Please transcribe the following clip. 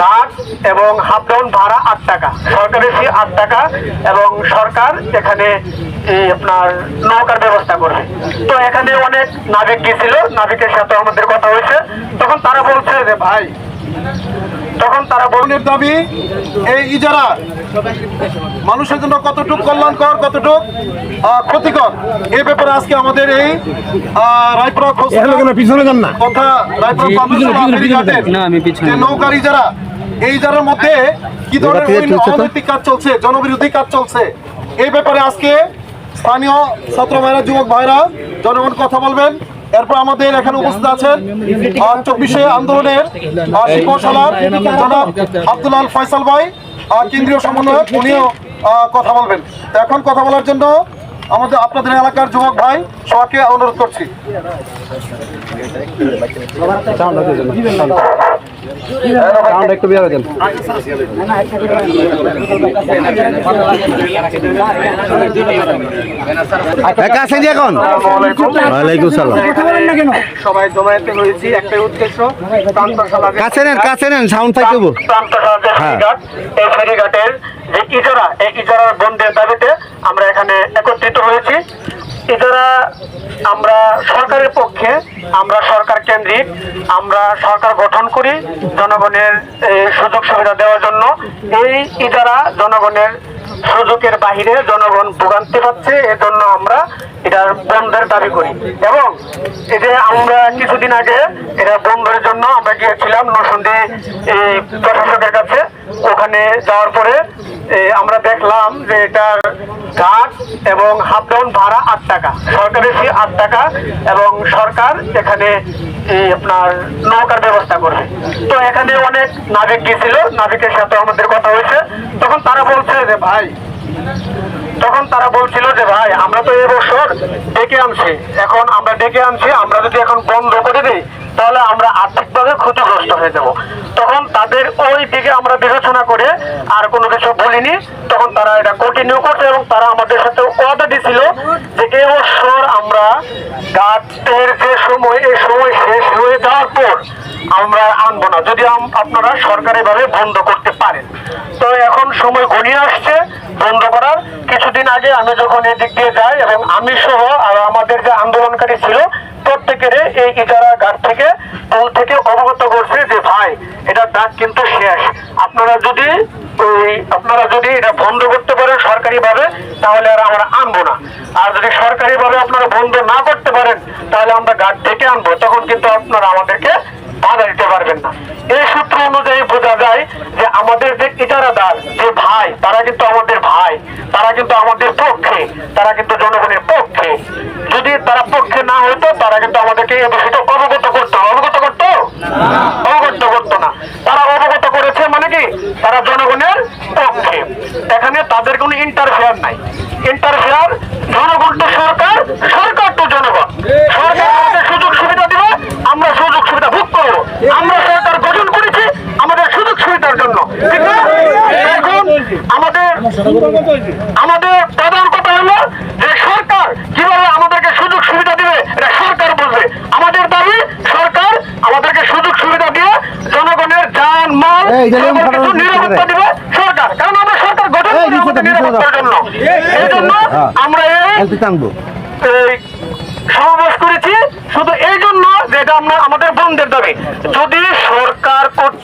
ঘাট এবং half down ভাড়া আট টাকা। সরকারের ফি আট টাকা এবং সরকার এখানে আপনার নৌকার ব্যবস্থা করবে। তো এখানে অনেক নাবিক গেছিল, নাবিকের সাথে আমাদের কথা হয়েছে। তখন তারা বলছে যে, ভাই তখন তারা বনের দাবি এই ইজারা মানুষের জন্য কতটুক কল্যাণকর কতটুক ক্ষতিকর? এই ব্যাপারে আজকে আমাদের এই রায়পুরা রায়পুরা। যে নৌকার ইজারা এই ইজারার মধ্যে কি ধরনের অনৈতিক কাজ চলছে? জনবিরোধী কাজ চলছে। এই ব্যাপারে আজকে স্থানীয় ছাত্র ভাইরা যুবক ভাইরা জনগণ কথা বলবেন। এরপর আমাদের এখানে উপস্থিত আছেন চব্বিশে আন্দোলনের শিল্পশালার আব্দুল আল ফয়সাল ভাই কেন্দ্রীয় সমন্বয়ক, উনিও কথা বলবেন। তো এখন কথা বলার জন্য আমাদের আপনাদের এলাকার যুবক ভাই সবাইকে অনুরোধ করছি। একটু বিয়ারে দেন। দিয়ে এখন? ওয়ালাইকুম সালাম। সবাই জমায়েতে হয়েছি একটাই উদ্দেশ্য কাছে নেন কাছে নেন সাউন্ড হ্যাঁ। এই ফেরিঘাটের যে ইজারা এই ইজারার বন্ধের দাবিতে আমরা এখানে একত্রিত হয়েছি। ইজারা আমরা সরকারের পক্ষে, আমরা সরকার কেন্দ্রিক, আমরা সরকার গঠন করি জনগণের সুযোগ সুবিধা দেওয়ার জন্য। এই ইজারা জনগণের সুযোগের বাহিরে জনগণ ভোগান্তি পাচ্ছে, এজন্য আমরা এটার বন্ধের দাবি করি। এবং যে আমরা কিছুদিন আগে এটা বন্ধের জন্য আমরা গিয়েছিলাম নরসন্দী এই প্রশাসকের কাছে। ওখানে যাওয়ার পরে আমরা দেখলাম যে এটার ঘাট এবং হাফ ডাউন ভাড়া আট টাকা। সরকারের ফি আট টাকা এবং সরকার এখানে আপনার নৌকার ব্যবস্থা করবে। তো এখানে অনেক নাবিক গেছিল নাবিকের সাথে আমাদের কথা হয়েছে। তখন তারা বলছে যে, ভাই, তখন তারা বলছিল যে, ভাই, আমরা তো এবছর ডেকে আনছি। এখন আমরা ডেকে আনছি, আমরা যদি এখন বন্ধ করে দিই, তাহলে আমরা আর্থিকভাবে ক্ষতিগ্রস্ত হয়ে যাব। তখন তাদের ওই দিকে আমরা বিবেচনা করে আর কোনো কিছু বলিনি। তখন তারা এটা কন্টিনিউ করছে এবং তারা আমাদের সাথে কথা দিছিল যে এবছর আমরা গাছের যে সময় এই সময় শেষ হয়ে যাওয়ার পর আমরা আনব না। যদি আপনারা সরকারিভাবে বন্ধ করতে পারেন। তো এখন সময় ঘনিয়ে আসছে বন্ধ করার। কিছুদিন আগে আমি যখন এদিক দিয়ে যাই এবং আমি সহ আর আমাদের যে আন্দোলনকারী ছিল প্রত্যেকের এই ইজারা ঘাট থেকে দল থেকে অবগত করছে যে, ভাই, এটা ডাক কিন্তু শেষ। আপনারা যদি ওই আপনারা যদি এটা বন্ধ করতে পারেন সরকারিভাবে, তাহলে আর আমরা আনব না। আর যদি সরকারিভাবে আপনারা বন্ধ না করতে পারেন, তাহলে আমরা ঘাট থেকে আনব। তখন কিন্তু আপনারা আমাদেরকে বাধা দিতে পারবেন না। এই সূত্র অনুযায়ী বোঝা যায় যে আমাদের যে ইজারাদার যে ভাই, তারা কিন্তু আমাদের ভাই, তারা কিন্তু আমাদের পক্ষে, তারা কিন্তু জনগণের পক্ষে। যদি তারা পক্ষে না হইতো, তারা কিন্তু আমাদেরকে এই বিষয়টা অবগত করতো। অবগত করতো? অবগত করতো না। তারা অবগত করেছে মানে কি? তারা জনগণের পক্ষে। এখানে তাদের কোনো ইন্টারফেয়ার নাই। ইন্টারফেয়ার জনগণ তো সরকার সরকার তো জনগণ সরকার আমাদের সুযোগ সুবিধা দিবে আমরা সুযোগ সুবিধা ভোগ করব আমরা সরকার গঠন করেছি আমাদের সুযোগ সুবিধার জন্য ঠিক না এখন আমাদের প্রধান কথা হলো যে সরকার কীভাবে আমাদেরকে সুযোগ সুবিধা দিবে এটা সরকার বুঝবে আমাদের দাবি সরকার আমাদেরকে সুযোগ সুবিধা দিয়ে জনগণের যান মাল নিরাপত্তা দিবে সরকার। কারণ আমরা সরকার গঠন করি আমাদের। নিরাপত্তার জন্য। এই জন্য হ্যাঁ। আমরা এই সমাবেশ করেছি। শুধু এই জন্য যে এটা আমরা আমাদের বন্ধের দাবি। যদি সরকার কর্তৃক